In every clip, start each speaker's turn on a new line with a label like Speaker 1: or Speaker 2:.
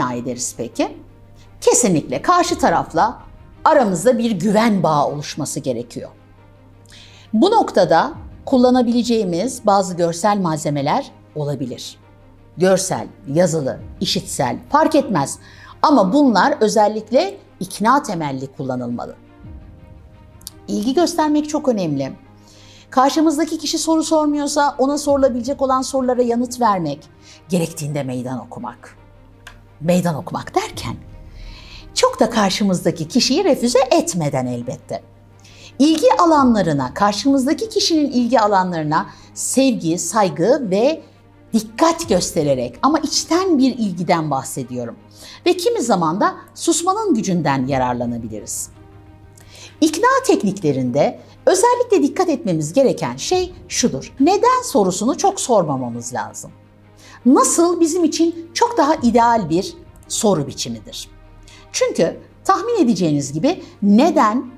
Speaker 1: ikna ederiz peki? Kesinlikle karşı tarafla aramızda bir güven bağı oluşması gerekiyor. Bu noktada kullanabileceğimiz bazı görsel malzemeler olabilir. Görsel, yazılı, işitsel fark etmez. Ama bunlar özellikle ikna temelli kullanılmalı. İlgi göstermek çok önemli. Karşımızdaki kişi soru sormuyorsa ona sorulabilecek olan sorulara yanıt vermek, gerektiğinde meydan okumak. Meydan okumak derken çok da karşımızdaki kişiyi refüze etmeden elbette. İlgi alanlarına, karşımızdaki kişinin ilgi alanlarına sevgi, saygı ve dikkat göstererek ama içten bir ilgiden bahsediyorum. Ve kimi zaman da susmanın gücünden yararlanabiliriz. İkna tekniklerinde özellikle dikkat etmemiz gereken şey şudur. Neden sorusunu çok sormamamız lazım. Nasıl bizim için çok daha ideal bir soru biçimidir. Çünkü tahmin edeceğiniz gibi neden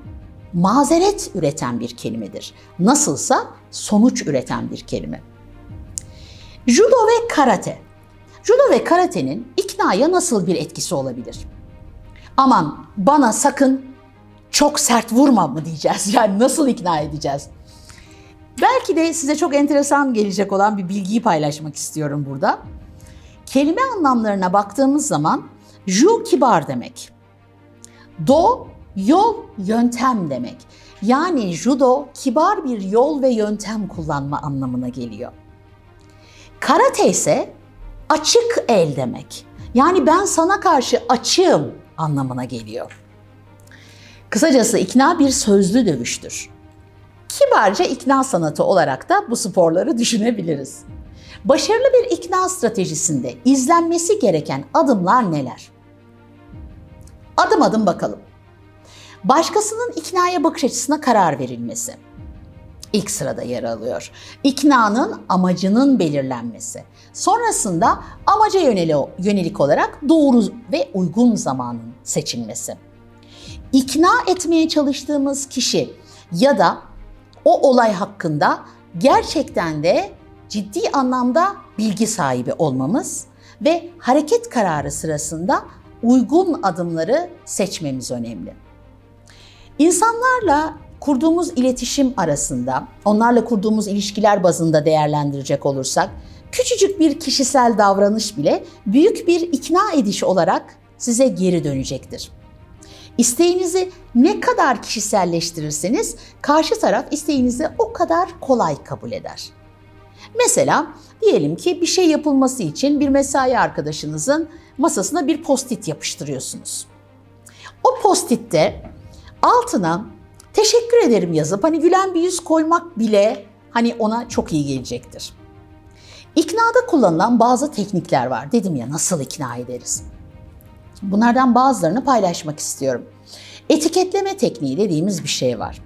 Speaker 1: mazeret üreten bir kelimedir. Nasılsa sonuç üreten bir kelime. Judo ve karate. Judo ve karatenin iknaya nasıl bir etkisi olabilir? Aman bana sakın çok sert vurma mı diyeceğiz? Yani nasıl ikna edeceğiz? Belki de size çok enteresan gelecek olan bir bilgiyi paylaşmak istiyorum burada. Kelime anlamlarına baktığımız zaman ju kibar demek. Do yol, yöntem demek. Yani judo kibar bir yol ve yöntem kullanma anlamına geliyor. Karate ise açık el demek. Yani ben sana karşı açığım anlamına geliyor. Kısacası ikna bir sözlü dövüştür. Kibarca ikna sanatı olarak da bu sporları düşünebiliriz. Başarılı bir ikna stratejisinde izlenmesi gereken adımlar neler? Adım adım bakalım. Başkasının iknaya bakış açısına karar verilmesi ilk sırada yer alıyor. İknanın amacının belirlenmesi. Sonrasında amaca yönelik olarak doğru ve uygun zamanın seçilmesi. İkna etmeye çalıştığımız kişi ya da o olay hakkında gerçekten de ciddi anlamda bilgi sahibi olmamız ve hareket kararı sırasında uygun adımları seçmemiz önemli. İnsanlarla kurduğumuz iletişim arasında, onlarla kurduğumuz ilişkiler bazında değerlendirecek olursak, küçücük bir kişisel davranış bile büyük bir ikna ediş olarak size geri dönecektir. İsteğinizi ne kadar kişiselleştirirseniz karşı taraf isteğinizi o kadar kolay kabul eder. Mesela diyelim ki bir şey yapılması için bir mesai arkadaşınızın masasına bir post-it yapıştırıyorsunuz. O post-it'te altına teşekkür ederim yazıp hani gülen bir yüz koymak bile hani ona çok iyi gelecektir. İknada kullanılan bazı teknikler var. Dedim ya nasıl ikna ederiz? Bunlardan bazılarını paylaşmak istiyorum. Etiketleme tekniği dediğimiz bir şey var.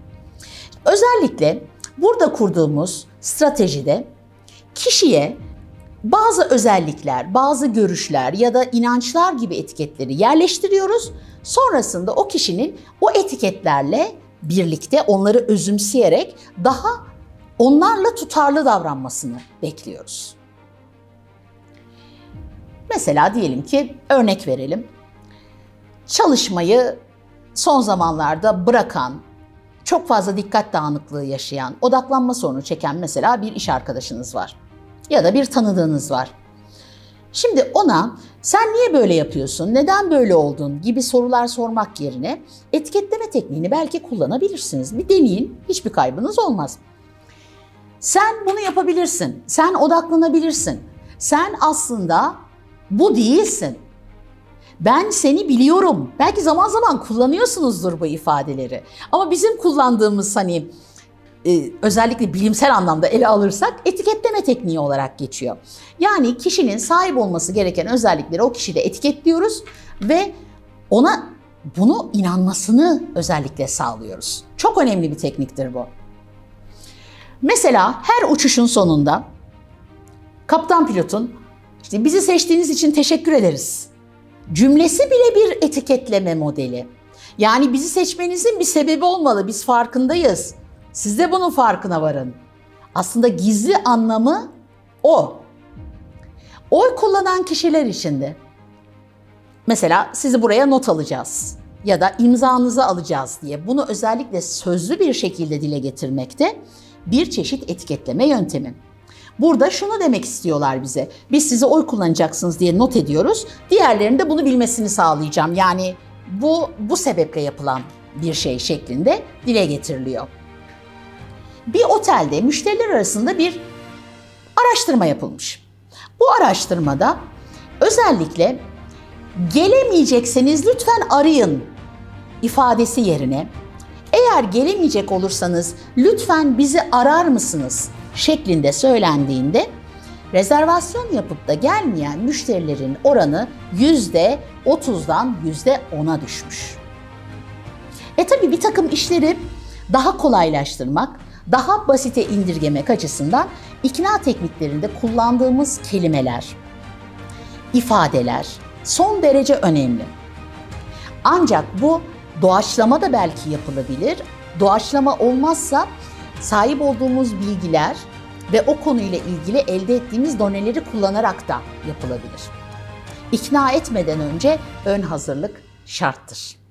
Speaker 1: Özellikle burada kurduğumuz stratejide kişiye bazı özellikler, bazı görüşler ya da inançlar gibi etiketleri yerleştiriyoruz. Sonrasında o kişinin o etiketlerle birlikte onları özümseyerek daha onlarla tutarlı davranmasını bekliyoruz. Mesela diyelim ki örnek verelim. Çalışmayı son zamanlarda bırakan, çok fazla dikkat dağınıklığı yaşayan, odaklanma sorunu çeken mesela bir iş arkadaşınız var ya da bir tanıdığınız var. Şimdi ona sen niye böyle yapıyorsun, neden böyle oldun gibi sorular sormak yerine etiketleme tekniğini belki kullanabilirsiniz. Bir deneyin, hiçbir kaybınız olmaz. Sen bunu yapabilirsin, sen odaklanabilirsin. Sen aslında bu değilsin. Ben seni biliyorum. Belki zaman zaman kullanıyorsunuzdur bu ifadeleri. Ama bizim kullandığımız hani e, özellikle bilimsel anlamda ele alırsak etiketleme tekniği olarak geçiyor. Yani kişinin sahip olması gereken özellikleri o kişide etiketliyoruz ve ona bunu inanmasını özellikle sağlıyoruz. Çok önemli bir tekniktir bu. Mesela her uçuşun sonunda kaptan pilotun işte bizi seçtiğiniz için teşekkür ederiz cümlesi bile bir etiketleme modeli. Yani bizi seçmenizin bir sebebi olmalı. Biz farkındayız. Siz de bunun farkına varın. Aslında gizli anlamı o. Oy kullanan kişiler içinde mesela sizi buraya not alacağız ya da imzanızı alacağız diye bunu özellikle sözlü bir şekilde dile getirmekte bir çeşit etiketleme yöntemi. Burada şunu demek istiyorlar bize. Biz size oy kullanacaksınız diye not ediyoruz. Diğerlerinin de bunu bilmesini sağlayacağım. Yani bu bu sebeple yapılan bir şey şeklinde dile getiriliyor. Bir otelde müşteriler arasında bir araştırma yapılmış. Bu araştırmada özellikle gelemeyecekseniz lütfen arayın ifadesi yerine eğer gelemeyecek olursanız lütfen bizi arar mısınız şeklinde söylendiğinde rezervasyon yapıp da gelmeyen müşterilerin oranı %30'dan %10'a düşmüş. E tabi bir takım işleri daha kolaylaştırmak, daha basite indirgemek açısından ikna tekniklerinde kullandığımız kelimeler, ifadeler son derece önemli. Ancak bu doğaçlama da belki yapılabilir. Doğaçlama olmazsa sahip olduğumuz bilgiler ve o konuyla ilgili elde ettiğimiz doneleri kullanarak da yapılabilir. İkna etmeden önce ön hazırlık şarttır.